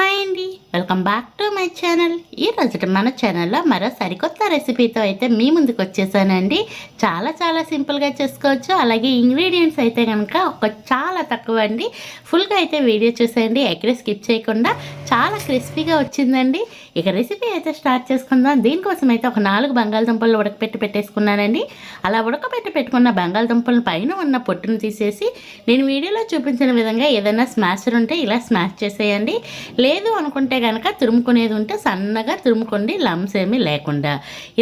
Hi అండి. Welcome back to my channel. ఈ రోజు మన ఛానల్లో మరో సరికొత్త రెసిపీతో అయితే మీ ముందుకు వచ్చేసానండి. చాలా చాలా సింపుల్గా చేసుకోవచ్చు. అలాగే ఇంగ్రీడియంట్స్ అయితే కనుక ఒక చాలా తక్కువ అండి. ఫుల్గా అయితే వీడియో చూసేయండి. ఎక్కడ స్కిప్ చేయకుండా చాలా క్రిస్పీగా వచ్చిందండి. ఇక రెసిపీ అయితే స్టార్ట్ చేసుకుందాం. దీనికోసం అయితే ఒక నాలుగు బంగాళదుంపలు ఉడకపెట్టి పెట్టేసుకున్నానండి. అలా ఉడకపెట్టి పెట్టుకున్న బంగాళదుంపల పైన ఉన్న పొట్టును తీసేసి నేను వీడియోలో చూపించిన విధంగా ఏదైనా స్మాషర్ ఉంటే ఇలా స్మాష్ చేసేయండి. లేదు అనుకుంటే కనుక తురుముకునేది ఉంటే సన్నగా తురుముకోండి లమ్స్ ఏమీ లేకుండా.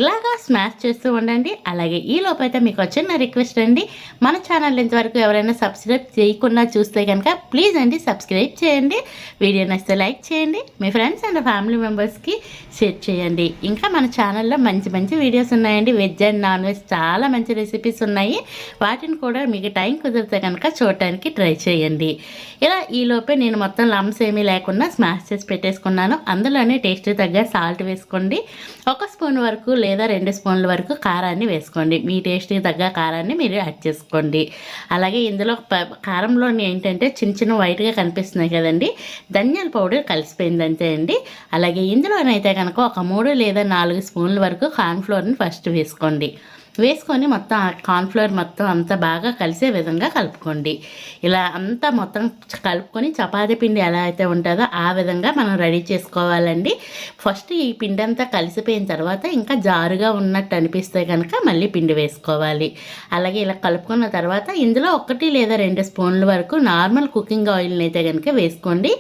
ఇలాగా స్మాష్ చేస్తూ ఉండండి. అలాగే ఈ లోపైతే మీకు వచ్చిన రిక్వెస్ట్ అండి. మన ఛానల్ ఇంతవరకు ఎవరైనా సబ్స్క్రైబ్ చేయకుండా చూస్తే కనుక ప్లీజ్ అండి సబ్స్క్రైబ్ చేయండి. వీడియో నచ్చితే లైక్ చేయండి. మీ ఫ్రెండ్స్ అండ్ ఫ్యామిలీ మెంబర్స్కి షేర్ చేయండి. ఇంకా మన ఛానల్లో మంచి మంచి వీడియోస్ ఉన్నాయండి. వెజ్ అండ్ నాన్ వెజ్ చాలా మంచి రెసిపీస్ ఉన్నాయి. వాటిని కూడా మీకు టైం కుదిరితే కనుక చూడటానికి ట్రై చేయండి. ఇలా ఈలోపే నేను మొత్తం లమ్స్ ఏమీ లేకుండా స్మాష్ చేసి పెట్టేసుకున్నాను. అందులోనే టేస్ట్ తగ్గ సాల్ట్ వేసుకోండి. ఒక స్పూన్ వరకు లేదా రెండు స్పూన్ల వరకు కారాన్ని వేసుకోండి. మీ టేస్ట్కి తగ్గ కారాన్ని మీరు యాడ్ చేసుకోండి. అలాగే ఇందులో కారంలోని ఏంటంటే చిన్న చిన్న వైట్గా కనిపిస్తున్నాయి కదండి. ధనియాల పౌడర్ కలిసిపోయింది అంతే అండి. అలాగే ఇందులోనైతే కనుక ఒక మూడు లేదా నాలుగు స్పూన్ల వరకు కార్న్ఫ్లోర్ని ఫస్ట్ వేసుకోండి. వేసుకొని మొత్తం కార్న్ఫ్లోర్ మొత్తం అంతా బాగా కలిసే విధంగా కలుపుకోండి. ఇలా అంతా మొత్తం కలుపుకొని చపాతీ పిండి ఎలా అయితే ఉంటుందో ఆ విధంగా మనం రెడీ చేసుకోవాలండి. ఫస్ట్ ఈ పిండి అంతా కలిసిపోయిన తర్వాత ఇంకా జారుగా ఉన్నట్టు అనిపిస్తే కనుక మళ్ళీ పిండి వేసుకోవాలి. అలాగే ఇలా కలుపుకున్న తర్వాత ఇందులో ఒకటి లేదా రెండు స్పూన్ల వరకు నార్మల్ కుకింగ్ ఆయిల్ని అయితే కనుక వేసుకోండి.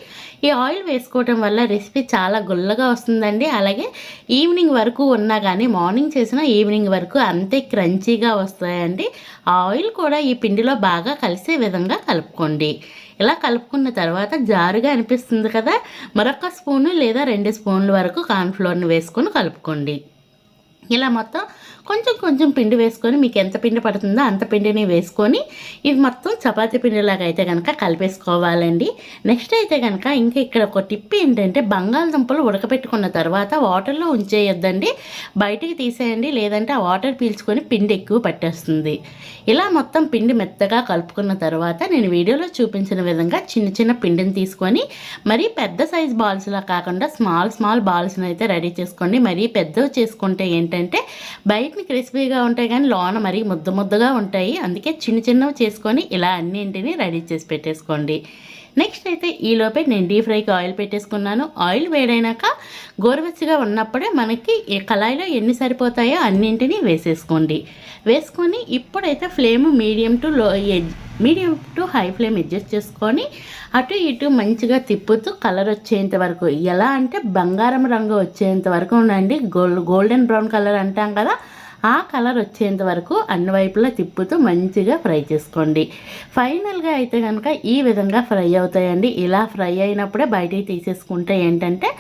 ఈ ఆయిల్ వేసుకోవటం వల్ల రెసిపీ చాలా గుల్లగా వస్తుందండి. అలాగే ఈవినింగ్ వరకు ఉన్నా కానీ మార్నింగ్ చేసిన ఈవినింగ్ వరకు అంతే క్రంచీగా వస్తాయండి. ఆయిల్ కూడా ఈ పిండిలో బాగా కలిసే విధంగా కలుపుకోండి. ఇలా కలుపుకున్న తర్వాత జారుగా అనిపిస్తుంది కదా? మరొక స్పూను లేదా రెండు స్పూన్ల వరకు కార్న్ఫ్లోర్ని వేసుకొని కలుపుకోండి. ఇలా మొత్తం కొంచెం కొంచెం పిండి వేసుకొని మీకు ఎంత పిండి పడుతుందో అంత పిండిని వేసుకొని ఇది మొత్తం చపాతీ పిండిలాగా అయితే కనుక కలిపేసుకోవాలండి. నెక్స్ట్ అయితే కనుక ఇంకా ఇక్కడ ఒక టిప్ ఏంటంటే బంగాళదుంపలు ఉడకపెట్టుకున్న తర్వాత వాటర్లో ఉంచేయొద్దండి. బయటికి తీసేయండి లేదంటే ఆ వాటర్ పీల్చుకొని పిండి ఎక్కువ పట్టేస్తుంది. ఇలా మొత్తం పిండి మెత్తగా కలుపుకున్న తర్వాత నేను వీడియోలో చూపించిన విధంగా చిన్న చిన్న పిండిని తీసుకొని మరీ పెద్ద సైజ్ బాల్స్లా కాకుండా స్మాల్ స్మాల్ బాల్స్ని అయితే రెడీ చేసుకోండి. మరీ పెద్దవి చేసుకుంటే ఏంటంటే బయట క్రిస్పీగా ఉంటాయి కానీ లోన మరీ ముద్ద ముద్దగా ఉంటాయి. అందుకే చిన్న చిన్నవి చేసుకొని ఇలా అన్నింటినీ రెడీ చేసి పెట్టేసుకోండి. నెక్స్ట్ అయితే ఈలోపే నేను డీప్ ఫ్రైకి ఆయిల్ పెట్టేసుకున్నాను. ఆయిల్ వేడైనాక గోరువెచ్చగా ఉన్నప్పుడే మనకి కళాయిలో ఎన్ని సరిపోతాయో అన్నింటినీ వేసేసుకోండి. వేసుకొని ఇప్పుడైతే flame medium to low medium to high flame adjust చేసుకొని అటు ఇటు మంచిగా తిప్పుతూ కలర్ వచ్చేంత వరకు. ఎలా అంటే బంగారం రంగు వచ్చేంత వరకు ఉండండి. గోల్డ్ గోల్డెన్ బ్రౌన్ కలర్ అంటాం కదా ఆ కలర్ వచ్చేంత వరకు అన్ని వైపులా తిప్పుతూ మంచిగా ఫ్రై చేసుకోండి. ఫైనల్గా అయితే కనుక ఈ విధంగా ఫ్రై అవుతాయండి. ఇలా ఫ్రై అయినప్పుడే బయటికి తీసేసుకుంటే ఏంటంటే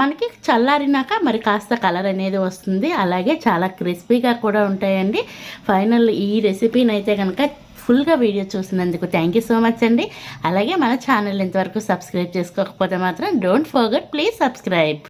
మనకి చల్లారినాక మరి కాస్త కలర్ అనేది వస్తుంది. అలాగే చాలా క్రిస్పీగా కూడా ఉంటాయండి. ఫైనల్ ఈ రెసిపీని అయితే కనుక ఫుల్గా వీడియో చూసినందుకు థ్యాంక్ యూ సో మచ్ అండి. అలాగే మన ఛానల్ ఇంతవరకు సబ్స్క్రైబ్ చేసుకోకపోతే మాత్రం డోంట్ ఫర్గట్ ప్లీజ్ సబ్స్క్రైబ్